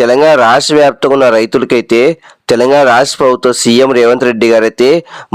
తెలంగాణ రాష్ట్ర వ్యాప్తంగా ఉన్న రైతులకైతే తెలంగాణ రాష్ట్ర ప్రభుత్వ సీఎం రేవంత్ రెడ్డి గారైతే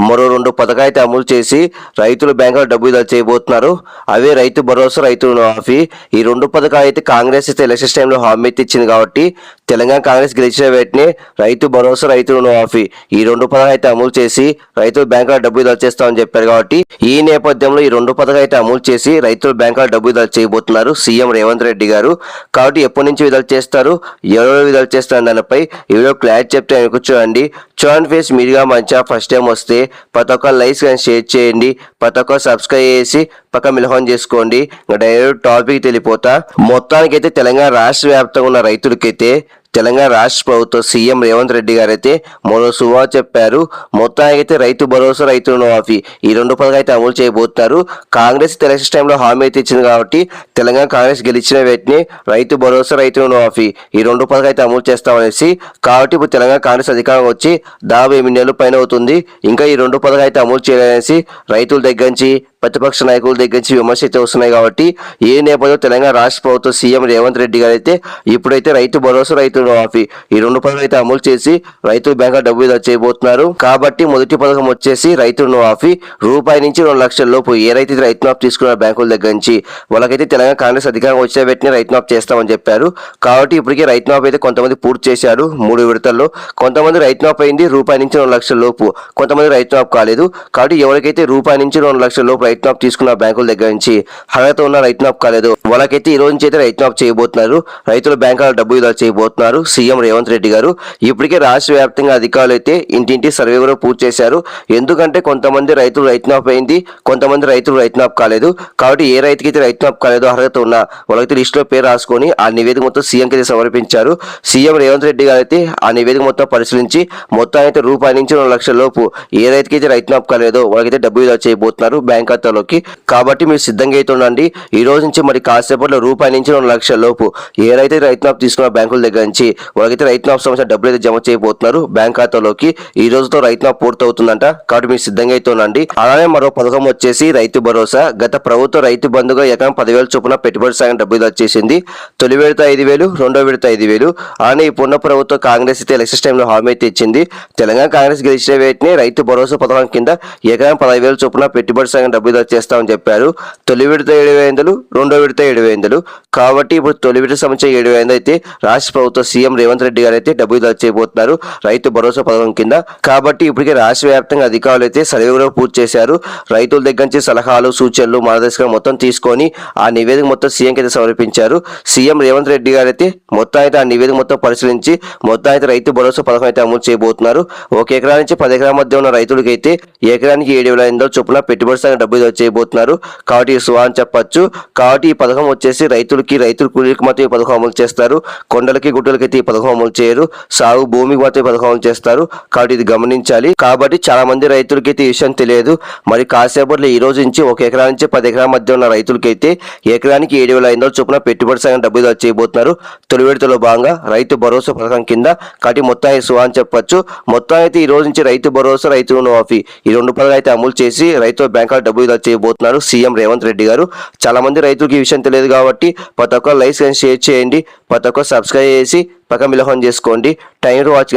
మరో రెండు పథకాలు అయితే అమలు చేసి రైతుల బ్యాంకులో డబ్బు విధాలు చేయబోతున్నారు. అవే రైతు భరోసా రైతు రుణమాఫీ. ఈ రెండు పథకాలు అయితే కాంగ్రెస్ అయితే ఎలక్షన్ టైంలో హామీ అయితే ఇచ్చింది కాబట్టి తెలంగాణ కాంగ్రెస్ గెలిచిన వెంటనే రైతు భరోసా రైతు రుణమాఫీ ఈ రెండు పథకాలు అయితే అమలు చేసి రైతుల బ్యాంకులో డబ్బు విధాలు చేస్తామని చెప్పారు కాబట్టి ఈ నేపథ్యంలో ఈ రెండు పథకాలు అయితే అమలు చేసి రైతుల బ్యాంకులో డబ్బు విడుదల చేయబోతున్నారు సీఎం రేవంత్ రెడ్డి గారు. కాబట్టి ఎప్పటి నుంచి విడుదల చేస్తారు? ఎవరు విడుదల చేస్తాను దానిపై ఈ వీడియో క్లారిటీ చెప్తే అనుకో చూడండి చూడండి ఫేస్ మీరుగా మంచిగా ఫస్ట్ టైం వస్తే ప్రతి ఒక్క లైక్స్ కానీ షేర్ చేయండి. ప్రతి ఒక్క సబ్స్క్రైబ్ చేసి పక్క మిలహం చేసుకోండి. ఇంకా డైరెక్ట్ టాపిక్ తెలిపోతా మొత్తానికైతే తెలంగాణ రాష్ట్ర వ్యాప్తంగా ఉన్న రైతులకైతే తెలంగాణ రాష్ట్ర ప్రభుత్వ సీఎం రేవంత్ రెడ్డి గారైతే మరో శుభా చెప్పారు. మొత్తానికి అయితే రైతు భరోసా రైతు రుణమాఫీ ఈ రెండు పథకాలు అయితే అమలు చేయబోతున్నారు. కాంగ్రెస్ ఎలక్షన్ టైంలో హామీ అయితే ఇచ్చింది కాబట్టి తెలంగాణ కాంగ్రెస్ గెలిచిన వెంటనే రైతు భరోసా రైతు రుణమాఫీ ఈ రెండు పథకాలు అయితే అమలు చేస్తామనేసి కాబట్టి ఇప్పుడు తెలంగాణ కాంగ్రెస్ అధికారం వచ్చి దాదాపు ఎనిమిది నెలలు పైన అవుతుంది. ఇంకా ఈ రెండు పథకాలు అయితే అమలు చేయాలనేసి రైతుల దగ్గర నుంచి ప్రతిపక్ష నాయకుల దగ్గర నుంచి విమర్శ అయితే వస్తున్నాయి కాబట్టి ఏ నేపథ్యంలో తెలంగాణ రాష్ట్ర ప్రభుత్వ సీఎం రేవంత్ రెడ్డి గారు అయితే ఇప్పుడైతే రైతు భరోసా రైతు మాఫీ ఈ రెండు పథకాలు అయితే అమలు చేసి రైతుల బ్యాంకు డబ్బు విడుదల చేయబోతున్నారు. కాబట్టి మొదటి పథకం వచ్చేసి రైతు మాఫీ రూపాయి నుంచి రెండు లక్షల లోపు ఏ రైతు రైతు మాఫ్ తీసుకున్న బ్యాంకుల దగ్గర నుంచి వాళ్ళకైతే తెలంగాణ కాంగ్రెస్ అధికారం వచ్చే వెంటనే రైతు మాఫ్ చేస్తామని చెప్పారు. కాబట్టి ఇప్పటికే రైతు మాఫ్ అయితే కొంతమంది పూర్తి చేశారు మూడు విడతల్లో. కొంతమంది రైతు మాఫ్ అయింది రూపాయి నుంచి రెండు లక్షల లోపు. కొంతమంది రైతు మాఫ్ కాలేదు. కాబట్టి ఎవరికైతే రూపాయి నుంచి రెండు లక్షల లోపు రైతు నాప్ తీసుకున్న బ్యాంకుల దగ్గర నుంచి అర్హత ఉన్న రైతు నాప్ కాలేదు. వాళ్ళకైతే ఈ రోజు నుంచి అయితే రైతు నాప్ చేయబోతున్నారు. రైతుల బ్యాంకుల డబ్బు విధాలు చేయబోతున్నారు. సీఎం రేవంత్ రెడ్డి గారు ఇప్పటికే రాష్ట్ర వ్యాప్తంగా అధికారులు అయితే ఇంటింటి సర్వే కూడా పూర్తి చేశారు. ఎందుకంటే కొంతమంది రైతులు రైతు నాప్ అయింది కొంతమంది రైతులు రైతు నాప్ కాలేదు. కాబట్టి ఏ రైతుకి అయితే రైతు నాప్ కాలేదో అర్హత ఉన్న వాళ్ళకైతే లిస్టులో పేరు రాసుకొని ఆ నివేదిక మొత్తం సీఎం కి సమర్పించారు. సీఎం రేవంత్ రెడ్డి గారు అయితే ఆ నివేదిక మొత్తం పరిశీలించి మొత్తం అయితే రూపాయి నుంచి రెండు లక్షల లోపు ఏ రైతుకి అయితే రైతు నాప్ కాలేదో వాళ్ళకైతే డబ్బు విడుదల చేయబోతున్నారు. బ్యాంక్ ఖాతాలోకి కాబట్టి మీరు సిద్ధంగా అయితే ఉండండి ఈ రోజు నుంచి మరి కాసేపట్లో రూపాయి నుంచి రెండు లక్షల లోపు ఏదైతే రైతు తీసుకున్న బ్యాంకుల దగ్గర నుంచి వాళ్ళకైతే రైతు మాఫ్ సంబంధించిన డబ్బులు అయితే జమ చేయబోతున్నారు బ్యాంక్ ఖాతాలోకి ఈ రోజుతో రైతు మాఫ్ పూర్తవుతుందంట. కాబట్టి మీరు సిద్ధంగా అయితే ఉండండి అలానే మరో పథకం వచ్చేసి రైతు భరోసా. గత ప్రభుత్వ రైతు బంధుగా ఎకరం పదివేల చొప్పున పెట్టుబడి సాయం డబ్బులు వచ్చేసింది తొలి విడత ఐదు వేలు రెండో విడత ఐదు వేలు. అలానే ఇప్పుడున్న ప్రభుత్వ కాంగ్రెస్ అయితే ఎలక్షన్ టైంలో హామీ అయితే ఇచ్చింది. తెలంగాణ కాంగ్రెస్ గెలిచిన వెంటనే రైతు భరోసా పథకం కింద ఎకరం పదహైదు వేల చొప్పున పెట్టుబడి సాగిన డబ్బులు చేస్తామని చెప్పారు. తొలి విడత ఏడు వేలు రెండో విడత ఏడు వేలు కాబట్టి ఇప్పుడు తొలి విడత సంవత్సరం ఏడు వేలు అయితే రాష్ట్ర ప్రభుత్వ సీఎం రేవంత్ రెడ్డి గారు అయితే డబ్బు విడుదల చేయబోతున్నారు. రైతు భరోసా పథకం కింద. కాబట్టి ఇప్పటికే రాష్ట్ర వ్యాప్తంగా అధికారులు అయితే సర్వే కూడా పూర్తి చేశారు. రైతుల దగ్గర నుంచి సలహాలు సూచనలు మార్గదర్శకం మొత్తం తీసుకొని ఆ నివేదిక మొత్తం సీఎంకి అయితే సమర్పించారు. సీఎం రేవంత్ రెడ్డి గారు అయితే మొత్తం అయితే ఆ నివేదిక మొత్తం పరిశీలించి మొత్తం అయితే రైతు భరోసా పథకం అయితే అమలు చేయబోతున్నారు. ఒక ఎకరా నుంచి పది ఎకరాల మధ్య ఉన్న రైతులకైతే ఎకరానికి ఏడు వేల ఐదు చొప్పున పెట్టుబడి సాగు విడుదల చేయబోతున్నారు. కాబట్టి ఈ సువా అని చెప్పొచ్చు. కాబట్టి ఈ పథకం వచ్చేసి రైతులకి రైతుల కూలీలకు మాత్రం ఈ పథకం అమలు చేస్తారు. కొండలకి గుట్టలకి అయితే ఈ పథకం అమలు చేయరు. సాగు భూమికి మాత్రం ఈ పథకం అమలు చేస్తారు. కాబట్టి ఇది గమనించాలి. కాబట్టి చాలా మంది రైతులకి అయితే ఈ విషయం తెలియదు. మరి కాసేపట్లో ఈ రోజు నుంచి ఒక ఎకరా నుంచి పది ఎకరాల మధ్య ఉన్న రైతులకైతే ఎకరానికి ఏడు వేల ఐదు వందల చొప్పున పెట్టుబడి సాయం డబ్బులు చేయబోతున్నారు. తొలి విడతలో భాగంగా రైతు భరోసా పథకం కింద కాబట్టి మొత్తాన్ని సువా అని చెప్పచ్చు. మొత్తం అయితే ఈ రోజు నుంచి రైతు భరోసా రైతు రుణమాఫీ ఈ రెండు పథకాలు అయితే అమలు చేసి రైతు బ్యాంకు డబ్బు విడుదల చేయబోతున్నారు సీఎం రేవంత్ రెడ్డి గారు. చాలా మంది రైతులకు ఈ విషయం తెలియదు కాబట్టి ప్రతి ఒక్క లైక్ అండ్ షేర్ చేయండి. ప్రతి ఒక్క సబ్స్క్రైబ్ చేసి పక్క మిలహం చేసుకోండి. Time watch